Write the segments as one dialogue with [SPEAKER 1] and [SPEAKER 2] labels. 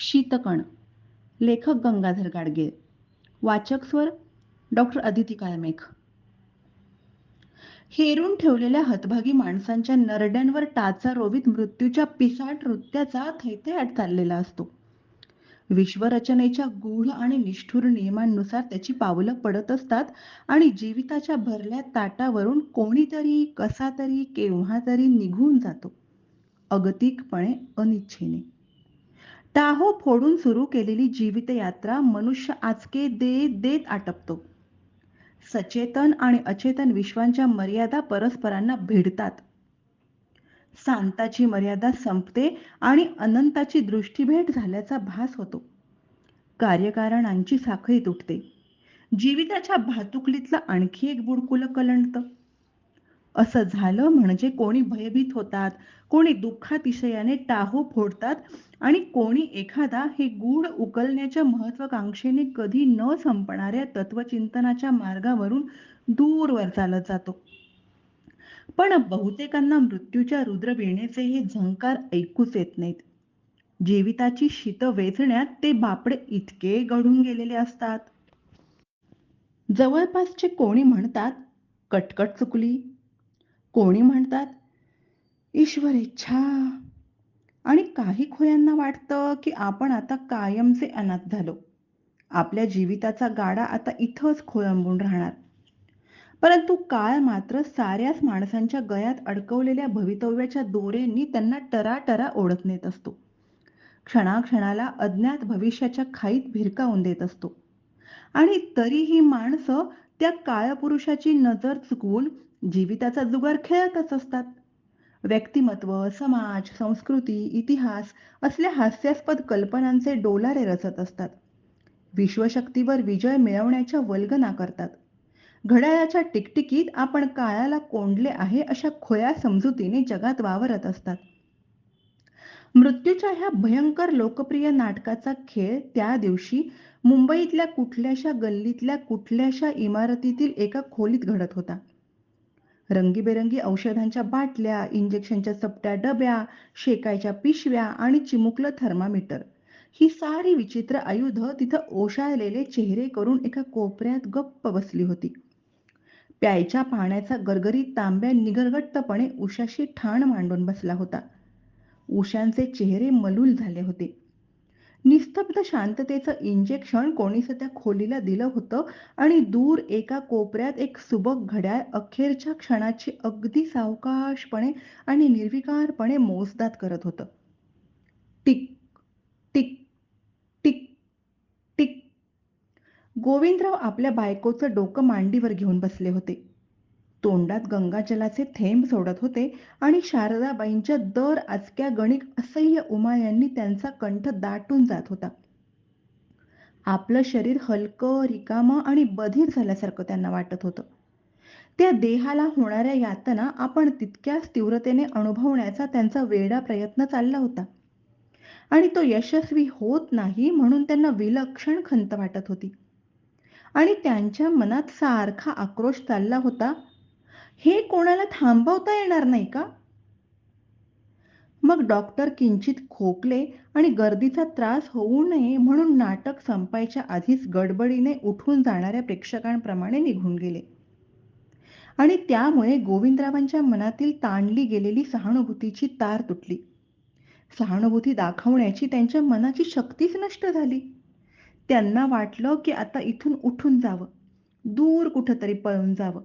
[SPEAKER 1] शीतकण. लेखक गंगाधर गाडगे. वाचक स्वर डॉक्टर अदिती काळमेघ. हेरून ठेवलेल्या हतभागी माणसांच्या नरड्यांवर टाचा रोवित मृत्यूच्या पिसाट नृत्याचा थैथयाट चाललेला असतो. विश्वरचनेच्या गूढ आणि निष्ठुर नियमांनुसार त्याची पावलं पडत असतात आणि जीविताच्या भरल्या ताटावरून कोणीतरी कसा तरी केव्हा तरी निघून जातो. अगतिकपणे अनिच्छेने. टाहो फोडून सुरू केलेली जीवितयात्रा मनुष्य आचके देत देत आटपतो. सचेतन आणि अचेतन विश्वांच्या मर्यादा परस्परांना भिडतात. सांताची मर्यादा संपते आणि अनंताची दृष्टीभेट झाल्याचा भास होतो. कार्यकारणांची साखळी तुटते. जीविताच्या भातुकलीतलं आणखी एक बुडकुलं कलंडतं. असं झालं म्हणजे कोणी भयभीत होतात कोणी दुःखातिशयाने टाहो फोडतात आणि कोणी एखादा हे गूढ उकलण्याच्या महत्वाकांक्षेने कधी न संपणाऱ्या तत्वचिंतनाच्या मार्गावरून दूरवर चालत जातो. पण बहुतेकांना मृत्यूच्या रुद्रवीणेचे हे झंकार ऐकूच येत नाहीत. जीविताची शीत वेचण्यात ते बापडे इतके घडून गेलेले असतात. जवळपासचे कोणी म्हणतात कटकट चुकली. कोणी म्हणतात ईश्वर इच्छा. आणि काही खोयांना वाटतं की आपण आता कायमचे अनाथ झालो. आपल्या जीविताचा गाडा आता इथंच खोळंबून राहणार. परंतु काळ मात्र साऱ्याच माणसांच्या गयात अडकवलेल्या भवितव्याच्या दोऱ्यांनी त्यांना टराटरा ओढत नेत असतो. क्षणाक्षणाला अज्ञात भविष्याच्या खाईत भिरकावून देत असतो. आणि तरीही माणसं त्या काळपुरुषाची नजर चुकवून जीविताचा जुगार खेळतच असतात. व्यक्तिमत्व समाज संस्कृती इतिहास असल्या हास्यास्पद कल्पनांचे डोलारे रचत असतात. विश्वशक्तीवर विजय मिळवण्याच्या वल्गना करतात. घड्याळाच्या टिकटिकीत आपण काळाला कोंडले आहे अशा खोया समजुतीने जगात वावरत असतात. मृत्यूच्या ह्या भयंकर लोकप्रिय नाटकाचा खेळ त्या दिवशी मुंबईतल्या कुठल्याशा गल्लीतल्या कुठल्याशा इमारतीतील एका खोलीत घडत होता. रंगीबेरंगी औषधांच्या बाटल्या इंजेक्शनच्या चपट्या डब्या शेकायच्या पिशव्या आणि चिमुकलं थर्मामीटर. ही सारी विचित्र आयुध तिथं ओशाळलेले चेहरे करून एका कोपऱ्यात गप्प बसली होती. प्यायच्या पाण्याचा गरगरीत तांब्या निगरगट्टपणे उशाशी ठाण मांडून बसला होता. उशांचे चेहरे मलूल झाले होते. निस्तब्ध शांततेचं इंजेक्शन कोणीच त्या खोलीला दिलं होतं आणि दूर एका कोपऱ्यात एक सुबक घड्याळ अखेरच्या क्षणाची अगदी सावकाशपणे आणि निर्विकारपणे मोजदात करत होतं. Tick tick tick tick. Govindrao आपल्या बायकोचं डोकं मांडीवर घेऊन बसले होते. तोंडात गंगाजलाचे थेंब सोडत होते आणि शारदाबाईंच्या दर आजक्या गणिक असह्य उमाळ्यांनी त्यांचा कंठ दाटून जात होता. आपलं शरीर हलकं रिकामं आणि बधीर झाल्यासारखं त्यांना वाटत होतं. त्या देहाला होणाऱ्या यातना आपण तितक्याच तीव्रतेने अनुभवण्याचा त्यांचा वेडा प्रयत्न चालला होता. आणि तो यशस्वी होत नाही म्हणून त्यांना विलक्षण खंत वाटत होती. आणि त्यांच्या मनात सारखा आक्रोश चालला होता हे कोणाला थांबवता येणार नाही का? मग डॉक्टर किंचित खोकले आणि गर्दीचा त्रास होऊ नये म्हणून नाटक संपायच्या आधीच गडबडीने उठून जाणाऱ्या प्रेक्षकांप्रमाणे निघून गेले. आणि त्यामुळे गोविंदरावांच्या मनातील ताणली गेलेली सहानुभूतीची तार तुटली. सहानुभूती दाखवण्याची त्यांच्या मनाची शक्तीच नष्ट झाली. त्यांना वाटलं की आता इथून उठून जावं. दूर कुठंतरी पळून जावं.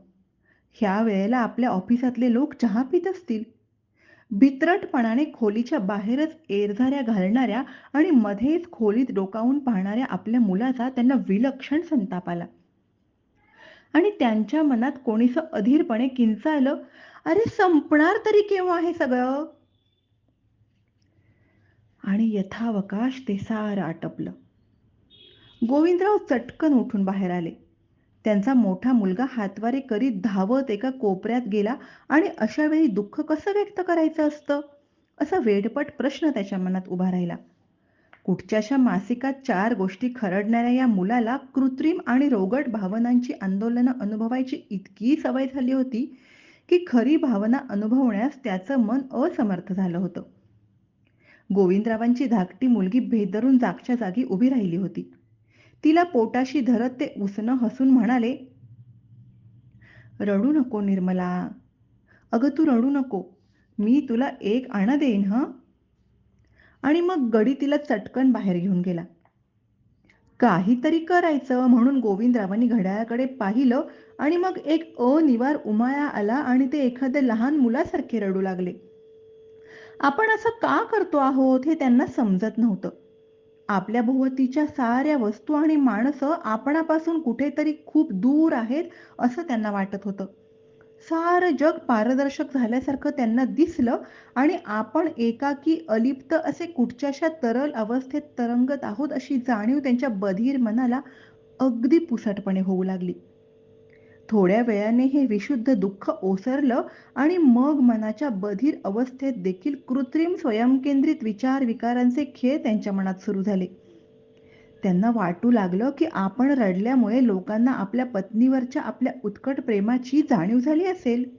[SPEAKER 1] ह्या वेळेला आपल्या ऑफिसातले लोक चहा पित असतील. बित्रटपणाने खोलीच्या बाहेरच एरझाऱ्या घालणाऱ्या आणि मध्येच खोलीत डोकावून पाहणाऱ्या आपल्या मुलाचा त्यांना विलक्षण संताप आला. आणि त्यांच्या मनात कोणीस अधीरपणे किंचाळलं अरे संपणार तरी केव्हा हे सगळं? आणि यथावकाश ते सारं आटपलं. गोविंदराव चटकन उठून बाहेर आले. त्यांचा मोठा मुलगा हातवारे करीत धावत एका कोपऱ्यात गेला आणि अशा वेळी दुःख कसं व्यक्त करायचं असतं? असा वेडपट प्रश्न त्याच्या मनात उभा राहिला. कुठच्याशा मासिकात चार गोष्टी खरडणाऱ्या या मुलाला कृत्रिम आणि रोगट भावनांची आंदोलनं अनुभवायची इतकी सवय झाली होती की खरी भावना अनुभवण्यास त्याचं मन असमर्थ झालं होतं. गोविंदरावांची धाकटी मुलगी भेदरून जागच्या जागी उभी राहिली होती. तिला पोटाशी धरत ते उसनं हसून म्हणाले रडू नको निर्मला. अगं तू रडू नको. मी तुला एक आणा देईन हं? आणि मग गडी तिला चटकन बाहेर घेऊन गेला. काहीतरी करायचं म्हणून गोविंदरावांनी घड्याळाकडे पाहिलं आणि मग एक अनिवार उमाया आला आणि ते एखाद्या लहान मुलासारखे रडू लागले. आपण असं का करतो आहोत हे त्यांना समजत नव्हतं. आपल्या भोवतीच्या साऱ्या वस्तू आणि माणसं आपणापासून कुठेतरी खूप दूर आहेत असं त्यांना वाटत होतं. सारं जग पारदर्शक झाल्यासारखं त्यांना दिसलं आणि आपण एकाकी अलिप्त असे कुठच्याशा तरल अवस्थेत तरंगत आहोत अशी जाणीव त्यांच्या बधीर मनाला अगदी पुसटपणे होऊ लागली. थोड्या वेळाने हे विशुद्ध दुःख ओसरलं आणि मग मनाच्या बधीर अवस्थेत देखील कृत्रिम स्वयंकेंद्रित विचार विकारांचे खेळ त्यांच्या मनात सुरू झाले. त्यांना वाटू लागलं की आपण रडल्यामुळे लोकांना आपल्या पत्नीवरच्या आपल्या उत्कट प्रेमाची जाणीव झाली असेल.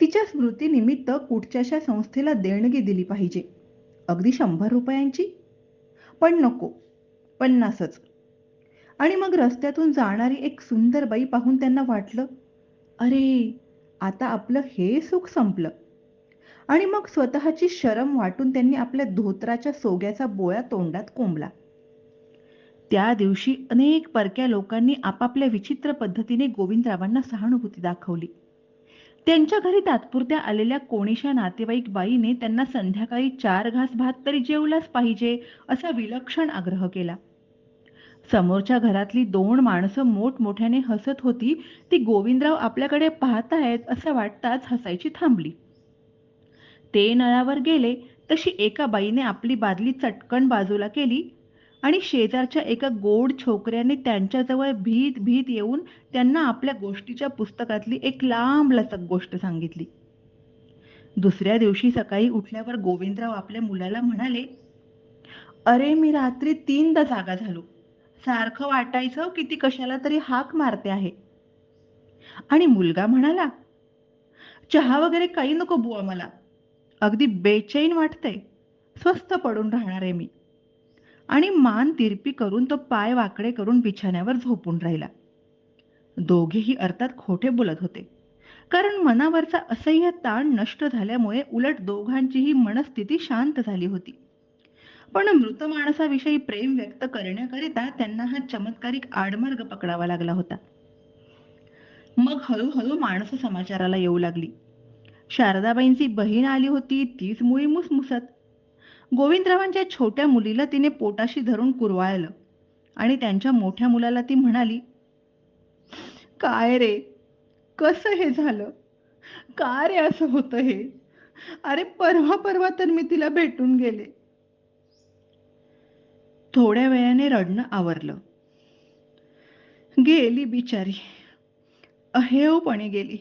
[SPEAKER 1] तिच्या स्मृतीनिमित्त कुठच्याशा संस्थेला देणगी दिली पाहिजे. अगदी शंभर रुपयांची? पण नको. पन्नासच. आणि मग रस्त्यातून जाणारी एक सुंदर बाई पाहून त्यांना वाटलं अरे आता आपलं हे सुख संपलं. आणि मग स्वतःची शरम वाटून त्यांनी आपल्या धोत्राच्या सोग्याचा बोळा तोंडात कोंबला. त्या दिवशी अनेक परक्या लोकांनी आपापल्या विचित्र पद्धतीने गोविंदरावांना सहानुभूती दाखवली. त्यांच्या घरी तात्पुरत्या आलेल्या कोणीशा नातेवाईक बाईने त्यांना संध्याकाळी चार घास भात तरी जेवलाच पाहिजे असा विलक्षण आग्रह केला. समोरच्या घरातली दोन माणसं मोठमोठ्याने हसत होती ती गोविंदराव आपल्याकडे पाहतायत असं वाटताच हसायची थांबली. ते नळावर गेले तशी एका बाईने आपली बादली चटकन बाजूला केली आणि शेजारच्या एका गोड छोकऱ्याने त्यांच्याजवळ भीत भीत येऊन त्यांना आपल्या गोष्टीच्या पुस्तकातली एक लांब लचक गोष्ट सांगितली. दुसऱ्या दिवशी सकाळी उठल्यावर गोविंदराव आपल्या मुलाला म्हणाले अरे मी रात्री तीनदा जागा झालो. सारखं वाटायचं की ती कशाला तरी हाक मारते आहे. आणि मुलगा म्हणाला चहा वगैरे काही नको बुवा मला. अगदी बेचैन वाटतंय. स्वस्त पडून राहणार आहे मी. आणि मान तिरपी करून तो पाय वाकडे करून बिछाण्यावर झोपून राहिला. दोघेही अर्थात खोटे बोलत होते. कारण मनावरचा असह्य ताण नष्ट झाल्यामुळे उलट दोघांचीही मनस्थिती शांत झाली होती. पण मृत माणसाविषयी प्रेम व्यक्त करण्याकरिता त्यांना हा चमत्कारिक आडमार्ग पकडावा लागला होता. मग हळूहळू माणसं समाचाराला येऊ लागली. शारदाबाईंची बहीण आली होती तीच मुळी मुसमुसत. गोविंदरावांच्या छोट्या मुलीला तिने पोटाशी धरून कुरवाळलं आणि त्यांच्या मोठ्या मुलाला ती म्हणाली काय रे? कसं हे झालं? का रे असं होतं हे? अरे परवा परवा तर मी तिला भेटून गेले. थोड्या वेळाने रडणं आवरलं. गेली बिचारी. अहेवपणे गेली.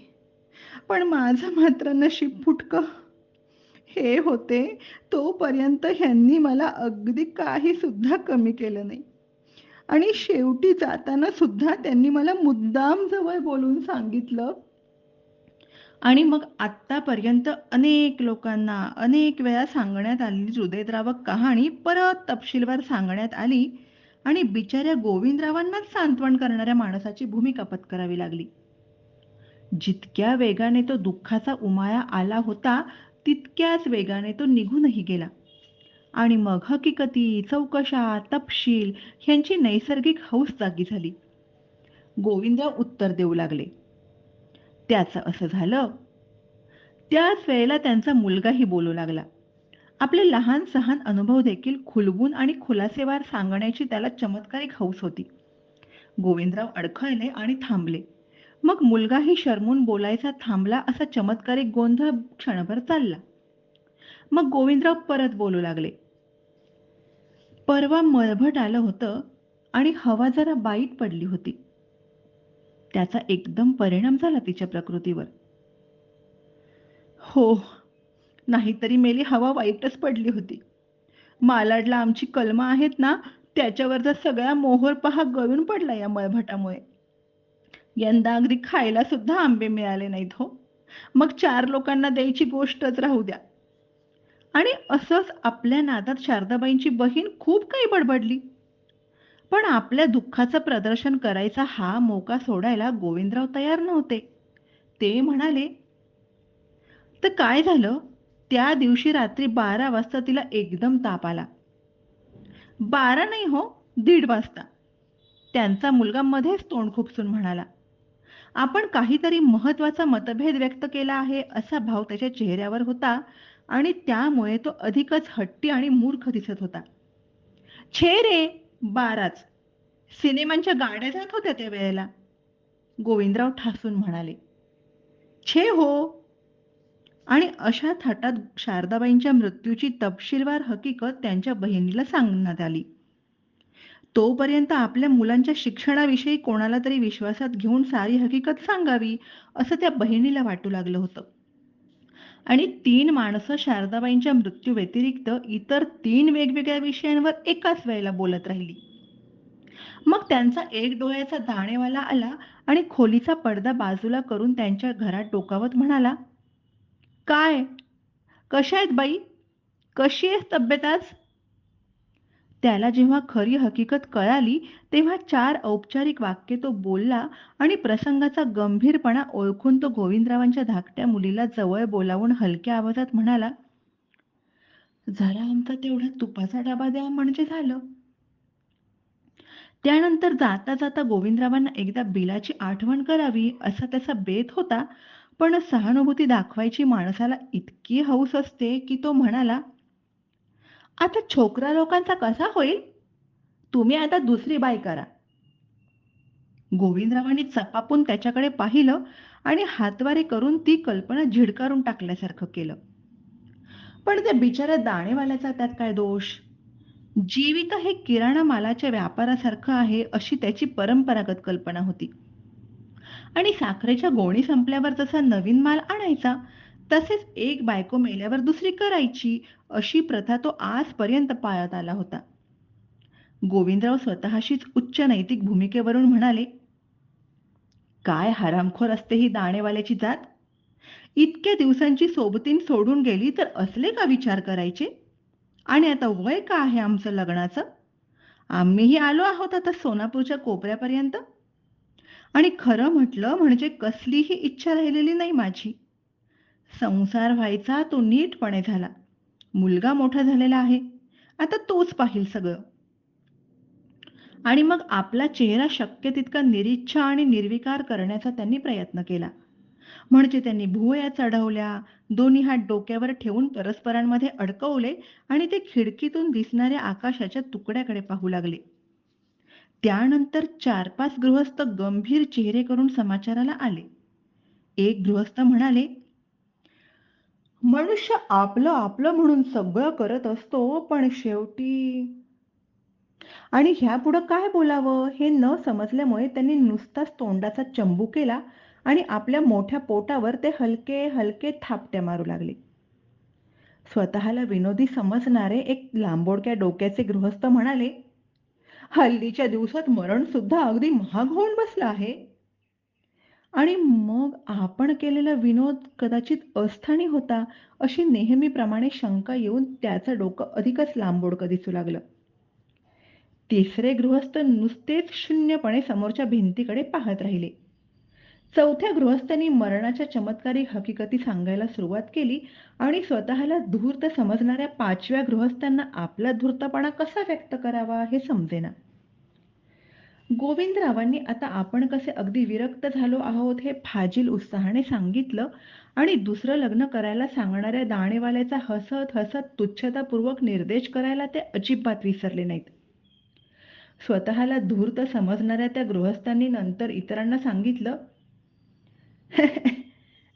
[SPEAKER 1] पण माझं मात्र नशीब फुटकं. हे होते तोपर्यंत ह्यांनी मला अगदी काही सुद्धा कमी केलं नाही. आणि शेवटी जाताना सुद्धा त्यांनी मला मुद्दाम जवळ बोलून सांगितलं आणि मग आत्तापर्यंत अनेक लोकांना अनेक वेळा सांगण्यात आलेली हृदयद्रावक कहाणी परत तपशीलवार सांगण्यात आली आणि बिचाऱ्या गोविंदरावांनाच सांत्वन करणाऱ्या माणसाची भूमिका पत्करावी लागली. जितक्या वेगाने तो दुःखाचा उमाया आला होता तितक्याच वेगाने तो निघूनही गेला. आणि मग हकीकती चौकशा तपशील ह्यांची नैसर्गिक हौस जागी झाली. गोविंदराव उत्तर देऊ लागले. त्याचं असं झालं. त्याच वेळेला त्यांचा मुलगाही बोलू लागला. आपले लहान सहान अनुभव देखील खुलबून आणि खुलासेवार सांगण्याची त्याला चमत्कारिक हौस होती. गोविंदराव अडखळले आणि थांबले. मग मुलगाही शर्मून बोलायचा थांबला असा चमत्कारिक गोंधळ क्षणभर चालला. मग गोविंदराव परत बोलू लागले. परवा मळभट आलं होतं आणि हवा जरा बाईट पडली होती. त्याचा एकदम परिणाम झाला तिच्या प्रकृतीवर. हो नाहीतरी मेली हवा वाईटच पडली होती. मालाडला आमची कलमा आहेत ना त्याच्यावरचा सगळा मोहर पहा गळून पडला या मळभटामुळे. यंदा अगदी खायला सुद्धा आंबे मिळाले नाहीत हो. मग चार लोकांना द्यायची गोष्टच राहू द्या. आणि असंच आपल्या नादात शारदाबाईंची बहीण खूप काही बडबडली. पण आपल्या दुःखाचं प्रदर्शन करायचा हा मोका सोडायला गोविंदराव तयार नव्हते. ते म्हणाले, "तर काय झालं? त्या दिवशी रात्री बारा वाजता तिला एकदम ताप आला." "बारा नाही हो, दीड वाजता." त्यांचा मुलगा मध्येच तोंड खुपसून म्हणाला. आपण काहीतरी महत्त्वाचा मतभेद व्यक्त केला आहे असा भाव त्याच्या चेहऱ्यावर होता आणि त्यामुळे तो अधिकच हट्टी आणि मूर्ख दिसत होता. "छे रे, बाराच. सिनेमांच्या गाड्या जात होत्या त्या वेळेला." गोविंदराव ठासून म्हणाले. "छे हो." आणि अशा थाटात शारदाबाईंच्या मृत्यूची तपशीलवार हकीकत त्यांच्या बहिणीला सांगण्यात आली. तोपर्यंत आपल्या मुलांच्या शिक्षणाविषयी कोणाला तरी विश्वासात घेऊन सारी हकीकत सांगावी, असं त्या बहिणीला वाटू लागलं होतं. आणि तीन माणसं शारदाबाईंच्या मृत्यू व्यतिरिक्त इतर तीन वेगवेगळ्या विषयांवर एकाच वेळेला बोलत राहिली. मग त्यांचा एक डोळ्याचा दाणेवाला आला आणि खोलीचा पडदा बाजूला करून त्यांच्या घरात डोकावत म्हणाला, "काय? कशा आहेत बाई? कशी आहेस तब्येत आज?" त्याला जेव्हा खरी हकीकत कळाली तेव्हा चार औपचारिक वाक्य तो बोलला आणि प्रसंगाचा गंभीरपणा ओळखून तो गोविंदरावांच्या धाकट्या मुलीला जवळ बोलावून हलक्या आवाजात म्हणाला, "जरा आमचा तेवढा तुपाचा डबा द्या म्हणजे झालं." त्यानंतर जाता जाता गोविंदरावांना एकदा बिलाची आठवण करावी असा त्याचा बेत होता, पण सहानुभूती दाखवायची माणसाला इतकी हौस असते की तो म्हणाला, "आता छोकरा लोकांचा कसा होईल? तुम्ही आता दुसरी बाय करा." गोविंदरावांनी चपापून त्याच्याकडे पाहिलं आणि हातवारे करून ती कल्पना झिडकारून टाकल्यासारखं केलं. पण त्या बिचाऱ्या दाणेवाल्याचा त्यात काय दोष? जीविका हे किराणा मालाच्या व्यापारासारखं आहे अशी त्याची परंपरागत कल्पना होती. आणि साखरेच्या गोणी संपल्यावर जसा नवीन माल आणायचा, तसेच एक बायको मेल्यावर दुसरी करायची अशी प्रथा तो आजपर्यंत पाळत आला होता. गोविंदराव स्वतःशीच उच्च नैतिक भूमिकेवरून म्हणाले, "काय हरामखोर असते ही दाणेवाल्याची जात! इतक्या दिवसांची सोबतीन सोडून गेली तर असले का विचार करायचे? आणि आता वय का आहे आमचं लग्नाचं? आम्हीही आलो आहोत आता सोनापूरच्या कोपऱ्यापर्यंत. आणि खरं म्हटलं म्हणजे कसलीही इच्छा राहिलेली नाही माझी. संसार व्हायचा तो नीटपणे झाला. मुलगा मोठा झालेला आहे. आता तोच पाहील सगळं. आणि मग आपला चेहरा शक्य तितका निरीच्छा आणि निर्विकार करण्याचा त्यांनी प्रयत्न केला. म्हणजे त्यांनी भुवया चढवल्या, दोन्ही हात डोक्यावर ठेवून परस्परांमध्ये अडकवले आणि ते खिडकीतून दिसणाऱ्या आकाशाच्या तुकड्याकडे पाहू लागले. त्यानंतर चार पाच गृहस्थ गंभीर चेहरे करून समाचाराला आले. एक गृहस्थ म्हणाले, "मनुष्य आपलं आपलं म्हणून सगळं करत असतो, पण शेवटी" आणि ह्यापुढं काय बोलावं हे न समजल्यामुळे त्यांनी नुसताच तोंडाचा चंबू केला आणि आपल्या मोठ्या पोटावर ते हलके हलके थापट्या मारू लागले. स्वतःला विनोदी समजणारे एक लांबोडक्या डोक्याचे गृहस्थ म्हणाले, "हल्लीच्या दिवसात मरण सुद्धा अगदी महाग होऊन बसलं आहे." आणि मग आपण केलेला विनोद कदाचित अस्थानी होता अशी नेहमीप्रमाणे शंका येऊन त्याचं डोकं अधिकच लांबोडकं दिसू लागलं. तिसरे गृहस्थ नुसतेच शून्यपणे समोरच्या भिंतीकडे पाहत राहिले. चौथ्या गृहस्थांनी मरणाच्या चमत्कारी हकीकती सांगायला सुरुवात केली आणि स्वतःला धूर्त समजणाऱ्या पाचव्या गृहस्थांना आपला धूर्तपणा कसा व्यक्त करावा हे समजेना. गोविंदरावांनी आता आपण कसे अगदी विरक्त झालो आहोत हे फाजील उत्साहाने सांगितलं आणि दुसरं लग्न करायला सांगणाऱ्या दाणेवाल्याचा हसत हसत तुच्छतापूर्वक निर्देश करायला ते अजिबात विसरले नाहीत. स्वतःला धूर्त समजणाऱ्या त्या गृहस्थांनी नंतर इतरांना सांगितलं,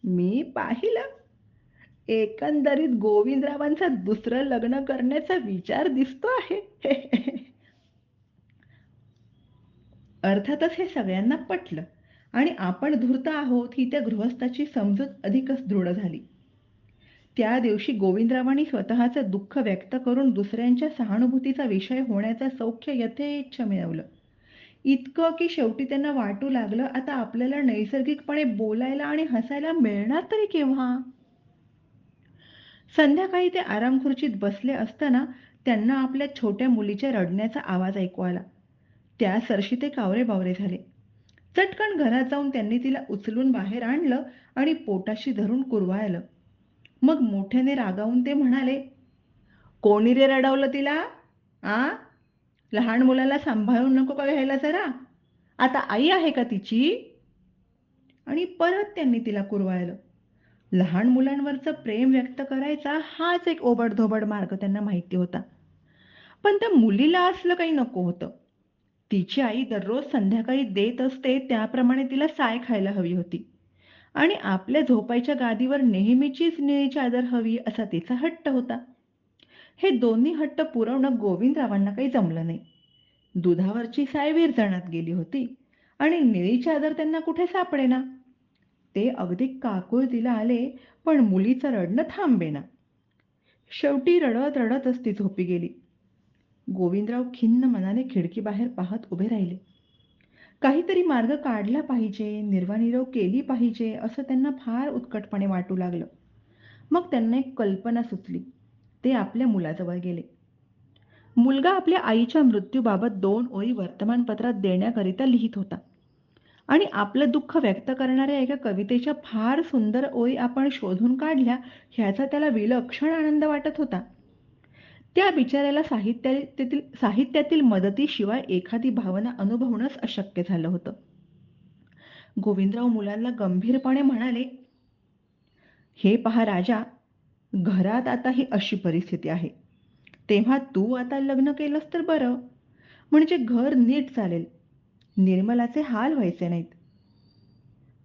[SPEAKER 1] "मी पाहिलं. एकंदरीत गोविंदरावांचा दुसरं लग्न करण्याचा विचार दिसतो आहे." अर्थातच हे सगळ्यांना पटलं आणि आपण धूर्त आहोत ही त्या गृहस्थाची समजूत अधिकच दृढ झाली. त्या दिवशी गोविंदरावांनी स्वतःचं दुःख व्यक्त करून दुसऱ्यांच्या सहानुभूतीचा विषय होण्याचं सौख्य यथेच्छ मिळवलं. इतकं की शेवटी त्यांना वाटू लागलं आता आपल्याला नैसर्गिकपणे बोलायला आणि हसायला मिळणार तरी केव्हा? संध्याकाळी ते आरामखुर्चीत बसले असताना त्यांना आपल्या छोट्या मुलीच्या रडण्याचा आवाज ऐकू आला त्या सरशी ते कावरे-बावरे झाले. चटकन घरात जाऊन त्यांनी तिला उचलून बाहेर आणलं आणि पोटाशी धरून कुरवाळलं. मग मोठ्याने रागावून ते म्हणाले, "कोणी रे रडवलं तिला? आ? लहान मुलाला सांभाळून नको का घ्यायला जरा? आता आई आहे का तिची?" आणि परत त्यांनी तिला कुरवाळलं. लहान मुलांवरचं प्रेम व्यक्त करायचा हाच एक ओबडधोबड मार्ग त्यांना माहिती होता. पण त्या मुलीला असलं काही नको होतं. तिची आई दररोज संध्याकाळी देत असते त्याप्रमाणे तिला साय खायला हवी होती आणि आपल्या झोपायच्या गादीवर नेहमीचीच निळी चादर हवी असा तिचा हट्ट होता. हे दोन्ही हट्ट पुरवणं गोविंदरावांना काही जमलं नाही. दुधावरची साय विरजणात गेली होती आणि निळी चादर त्यांना कुठे सापडेना. ते अगदी काकुळतीला आले, पण मुलीचं रडणं थांबेना. शेवटी रडत रडतच ती झोपी गेली. गोविंदराव खिन्न मनाने खिडकीबाहेर पाहत उभे राहिले. काहीतरी मार्ग काढला पाहिजे, निर्वानिरव केली पाहिजे असं त्यांना फार उत्कटपणे वाटू लागलं. मग त्यांना एक कल्पना सुचली. ते आपल्या मुलाजवळ गेले. मुलगा आपल्या आईच्या मृत्यूबाबत दोन ओळी वर्तमानपत्रात देण्याकरिता लिहित होता आणि आपलं दुःख व्यक्त करणाऱ्या एका कवितेच्या फार सुंदर ओळी आपण शोधून काढल्या ह्याचा त्याला विलक्षण आनंद वाटत होता. त्या बिचाऱ्याला साहित्यातील साहित्यातील मदतीशिवाय एखादी भावना अनुभवणंच अशक्य झालं होतं. गोविंदराव मुलांना गंभीरपणे म्हणाले, "हे पहा राजा, घरात आता ही अशी परिस्थिती आहे. तेव्हा तू आता लग्न केलंस तर बरं, म्हणजे घर नीट चालेल. निर्मलाचे हाल व्हायचे नाहीत."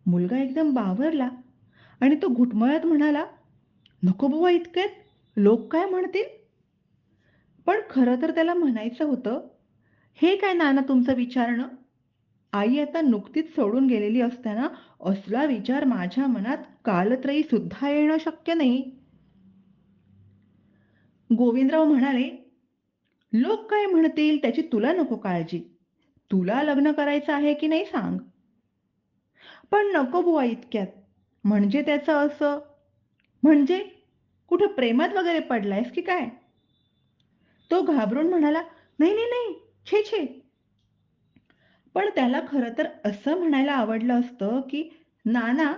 [SPEAKER 1] मुलगा एकदम बावरला आणि तो घुटमळत म्हणाला, "नको बुवा इतकेत लोक काय म्हणतील?" पण खरं तर त्याला म्हणायचं होतं, "हे काय नाना तुमचं विचारणं? आई आता नुकतीच सोडून गेलेली असताना असला विचार माझ्या मनात कालत्रयी सुद्धा येणं शक्य नाही." गोविंदराव म्हणाले, "लोक काय म्हणतील त्याची तुला नको काळजी. तुला लग्न करायचं आहे की नाही सांग." "पण नको बुवा इतक्यात. म्हणजे त्याचं असं." "म्हणजे? कुठं प्रेमात वगैरे पडलायस की काय?" तो घाबरून म्हणाला, "नाही, नाही, नाही. छे, छे." पण त्याला खरं तर असं म्हणायला आवडलं असतं, की "नाना,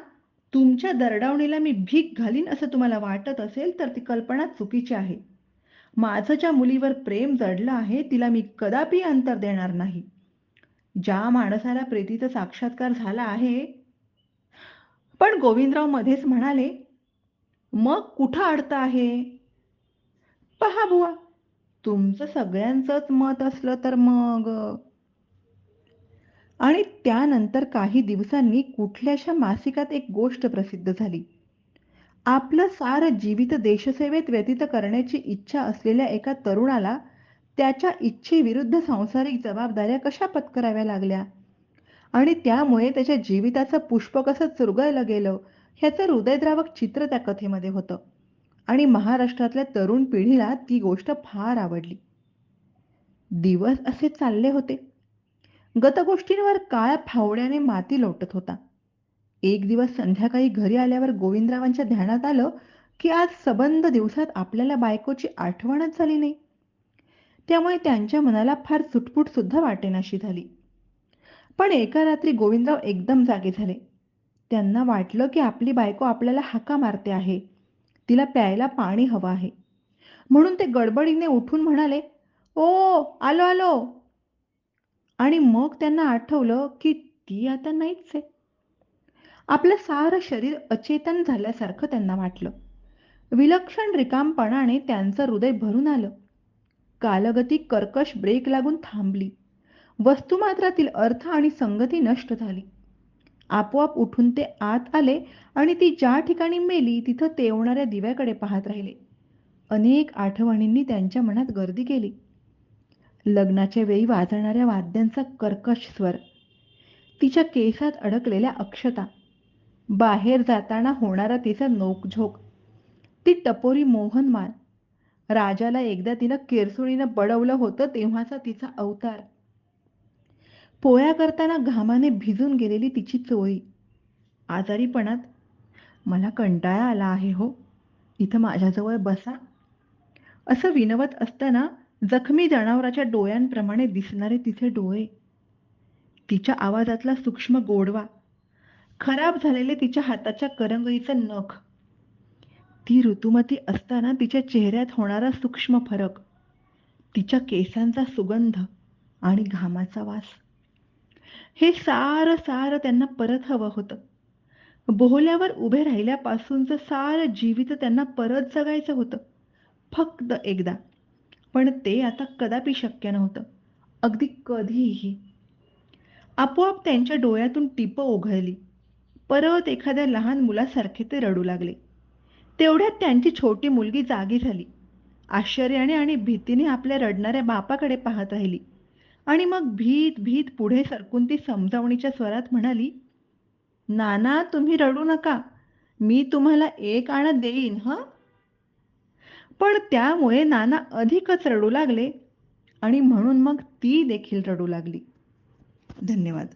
[SPEAKER 1] तुमच्या दरडावणीला मी भीक घालीन असं तुम्हाला वाटत असेल तर ती कल्पना चुकीची आहे. माझं ज्या मुलीवर प्रेम जडलं आहे तिला मी कदापि अंतर देणार नाही. ज्या माणसाला प्रीतीचा साक्षात्कार झाला आहे." पण गोविंदराव मध्येच म्हणाले, "मग कुठं अडतं आहे?" "पहा बुवा, तुमचं सगळ्यांचंच मत असलं तर मग? आणि त्यानंतर काही दिवसांनी कुठल्याशा मासिकात एक गोष्ट प्रसिद्ध झाली. आपलं सारं जीवित देशसेवेत व्यतीत करण्याची इच्छा असलेल्या एका तरुणाला त्याच्या इच्छेविरुद्ध सांसारिक जबाबदाऱ्या कशा पत्कराव्या लागल्या? आणि त्यामुळे त्याच्या जीविताचं पुष्प कसं चुरगळलं गेलं ह्याचं हृदयद्रावक चित्र त्या कथेमध्ये होतं. आणि महाराष्ट्रातल्या तरुण पिढीला ती गोष्ट फार आवडली. दिवस असे चालले होते. गतगोष्टींवर काळ फावड्याने माती लोटत होता. एक दिवस संध्याकाळी घरी आल्यावर गोविंदरावांच्या ध्यानात आलं, की आज सबंध दिवसात आपल्याला बायकोची आठवणच झाली नाही. त्यामुळे त्यांच्या मनाला फार सुटपुट सुद्धा वाटेनाशी झाली. पण एका रात्री गोविंदराव एकदम जागे झाले. त्यांना वाटलं, की आपली बायको आपल्याला हाका मारते आहे. तिला प्यायला पाणी हवं आहे. म्हणून ते गडबडीने उठून म्हणाले, "ओ, आलो, आलो." आणि मग त्यांना आठवलं, की ती आता नाहीच आहे. आपलं सारं शरीर अचेतन झाल्यासारखं त्यांना वाटलं. विलक्षण रिकामपणाने त्यांचं हृदय भरून आलं. कालगती कर्कश ब्रेक लागून थांबली. वस्तुमात्रातील अर्थ आणि संगती नष्ट झाली. आपोआप उठून ते आत आले आणि ती ज्या ठिकाणी मेली तिथं तेवणाऱ्या दिव्याकडे पाहत राहिले. अनेक आठवणींनी त्यांच्या मनात गर्दी केली. लग्नाच्या वेळी वाजणाऱ्या वाद्यांचा कर्कश स्वर, तिच्या केसात अडकलेल्या अक्षता, बाहेर जाताना होणारा तिचा नोकझोक, ती टपोरी मोहनमाल राजाला एकदा तिनं किरसुणीनं बडवलं होतं तेव्हाचा तिचा अवतार, पोळ्या करताना घामाने भिजून गेलेली तिची चोळी, आजारीपणात "मला कंटाळा आला आहे हो, इथं माझ्याजवळ बसा. असं विनवत असताना जखमी जनावराच्या डोळ्यांप्रमाणे दिसणारे तिचे डोळे. तिच्या आवाजातला सूक्ष्म गोडवा. खराब झालेले तिच्या हाताच्या करंगळीचं नख. ती ऋतुमती असताना तिच्या चेहऱ्यात होणारा सूक्ष्म फरक. तिच्या केसांचा सुगंध आणि घामाचा वास. हे सारं सारं त्यांना परत हवं होतं. बोहल्यावर उभे राहिल्यापासूनचं सारं जीवित त्यांना परत जगायचं होतं. फक्त एकदा. पण ते आता कदापि शक्य नव्हतं. अगदी कधीही. आपोआप त्यांच्या डोळ्यातून टिपं ओघळली. परत एखाद्या लहान मुलासारखे ते रडू लागले. तेवढ्यात त्यांची छोटी मुलगी जागी झाली. आश्चर्याने आणि भीतीने आपल्या रडणाऱ्या बापाकडे पाहत राहिली. आणि मग भीत भीत पुढे सरकून ती समजावणीच्या स्वरात म्हणाली नाना तुम्ही रडू नका. मी तुम्हाला एक आणा देईन हं? पण त्यामुळे नाना अधिकच रडू लागले आणि म्हणून मग ती देखील रडू लागली. धन्यवाद.